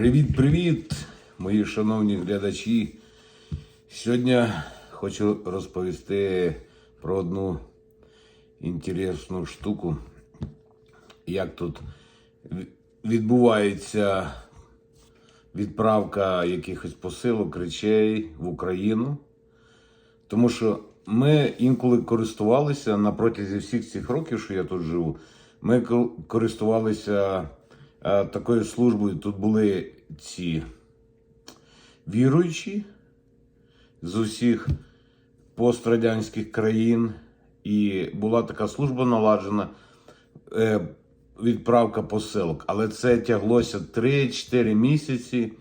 Привіт-привіт, мої шановні глядачі. Сьогодні хочу розповісти про одну інтересну штуку, як тут відбувається відправка якихось посилок, речей в Україну. Тому що ми інколи користувалися на протязі всіх цих років, що я тут живу, ми користувалися такою службою. Тут були ці віруючі з усіх пострадянських країн, і була така служба наладжена. е, Відправка посилок, але це тяглося 3-4 місяці.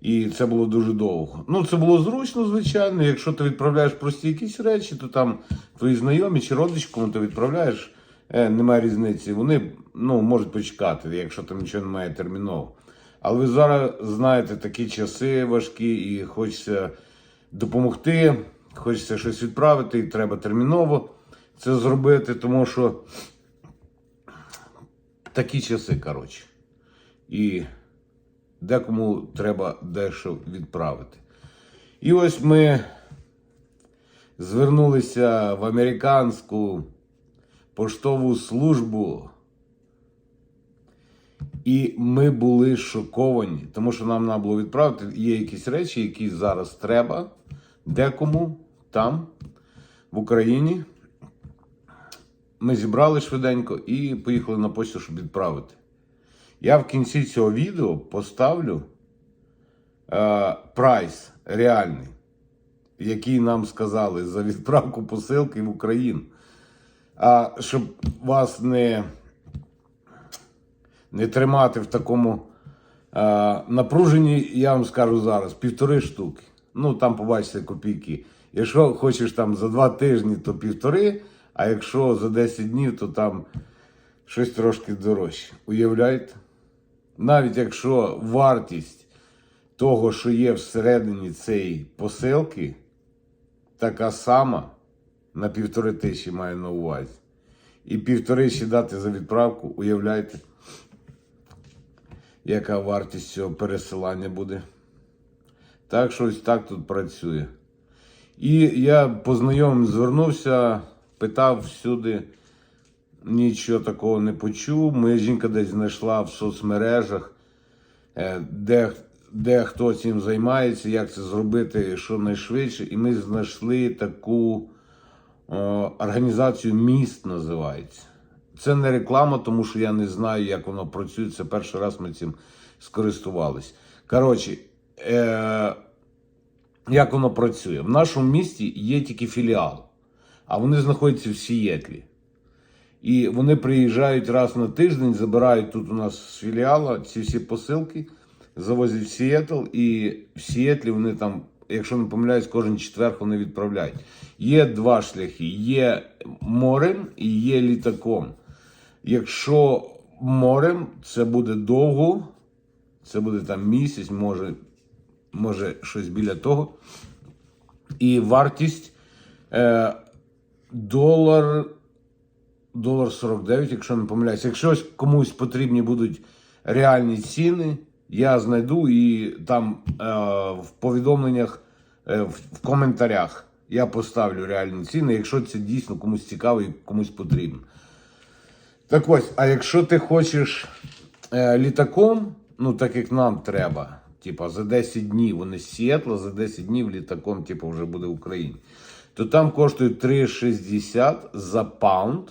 І це було дуже довго. Ну, це було зручно, звичайно. Якщо ти відправляєш прості якісь речі, то там твої знайомі чи родичі, ти відправляєш, е, немає різниці. Вони ну, можуть почекати, якщо там нічого немає терміново. Але ви зараз знаєте такі часи важкі, і хочеться допомогти, хочеться щось відправити, і треба терміново це зробити, тому що такі часи, коротше. І декому треба дещо відправити. І ось ми звернулися в американську поштову службу. І ми були шоковані, тому що нам треба було відправити. Є якісь речі, які зараз треба декому там, в Україні. Ми зібрали швиденько і поїхали на почту, щоб відправити. Я в кінці цього відео поставлю е, прайс реальний, який нам сказали за відправку посилки в Україну. А щоб вас не, не тримати в такому е, напруженні, я вам скажу зараз півтори штуки. Ну, там побачите копійки. Якщо хочеш там за два тижні, то півтори, а якщо за 10 днів, то там щось трошки дорожче. Уявляєте? навіть якщо вартість того, що є всередині цієї посилки, така сама на півтори тисячі маю на увазі. І півтори ще дати за відправку, уявляєте, яка вартість цього пересилання буде. Так що ось так тут працює. І я по знайомим звернувся, питав всюди нічого такого не почув. Моя жінка десь знайшла в соцмережах, е, де, де хто цим займається, як це зробити щонайшвидше. І ми знайшли таку організацію міст називається. Це не реклама, тому що я не знаю, як воно працює. Це перший раз ми цим скористувалися. Коротше, е, як воно працює? В нашому місті є тільки філіал, а вони знаходяться в Сієтлі. І вони приїжджають раз на тиждень, забирають тут у нас з філіала ці всі посилки, завозять в Сіетл, і в Сіетлі вони там, якщо не помиляюсь, кожен четвер вони відправляють. Є два шляхи: є морем і є літаком. Якщо морем, це буде довго, це буде там місяць, може, може щось біля того. І вартість е, долар долар 49, якщо не помиляюсь. Якщо комусь потрібні будуть реальні ціни, я знайду і там е, в повідомленнях, е, в, коментарях я поставлю реальні ціни, якщо це дійсно комусь цікаво і комусь потрібно. Так ось, а якщо ти хочеш е, літаком, ну так як нам треба, типа за 10 днів вони з Сіетла, за 10 днів літаком, типу, вже буде в Україні, то там коштує 3,60 за паунд.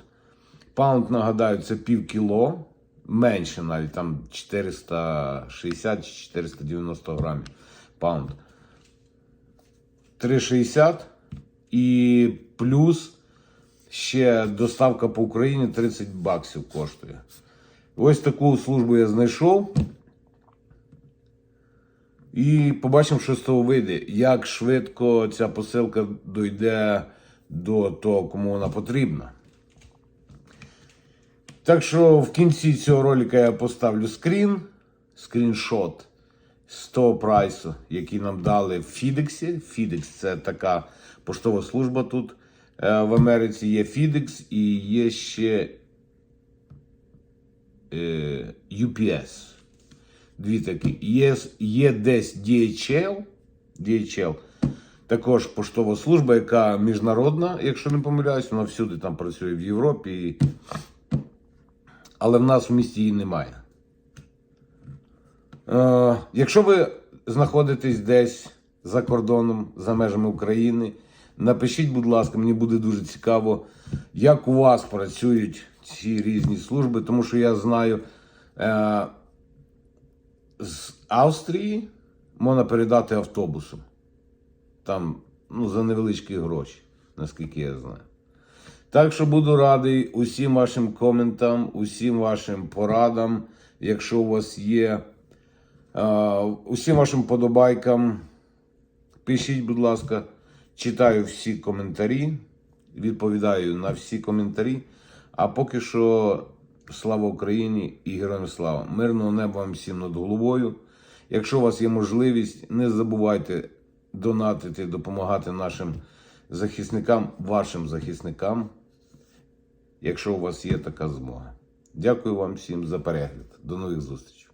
Паунд, нагадаю, це пів кіло, менше навіть там 460 чи 490 грамів паунд. 3,60 і плюс ще доставка по Україні 30 баксів коштує. Ось таку службу я знайшов. І побачимо, що з того вийде, як швидко ця посилка дойде до того, кому вона потрібна. Так що в кінці цього ролика я поставлю скрін, скріншот з того прайсу, який нам дали в Фідексі. FedEx це така поштова служба тут е, в Америці. Є FedEx і є ще е, UPS. дві такі. Є, є десь DHL, DHL, також поштова служба, яка міжнародна, якщо не помиляюсь, вона всюди там працює в Європі. Але в нас в місті її немає. Е, якщо ви знаходитесь десь за кордоном, за межами України, напишіть, будь ласка, мені буде дуже цікаво, як у вас працюють ці різні служби, тому що я знаю, е, з Австрії можна передати автобусом. Там ну, за невеличкі гроші, наскільки я знаю. Так що буду радий усім вашим коментам, усім вашим порадам, якщо у вас є. Е, усім вашим подобайкам. Пишіть, будь ласка, читаю всі коментарі, відповідаю на всі коментарі. А поки що слава Україні і героям слава! Мирного неба вам всім над головою. Якщо у вас є можливість, не забувайте донатити, допомагати нашим захисникам, вашим захисникам, якщо у вас є така змога. Дякую вам всім за перегляд. До нових зустрічей.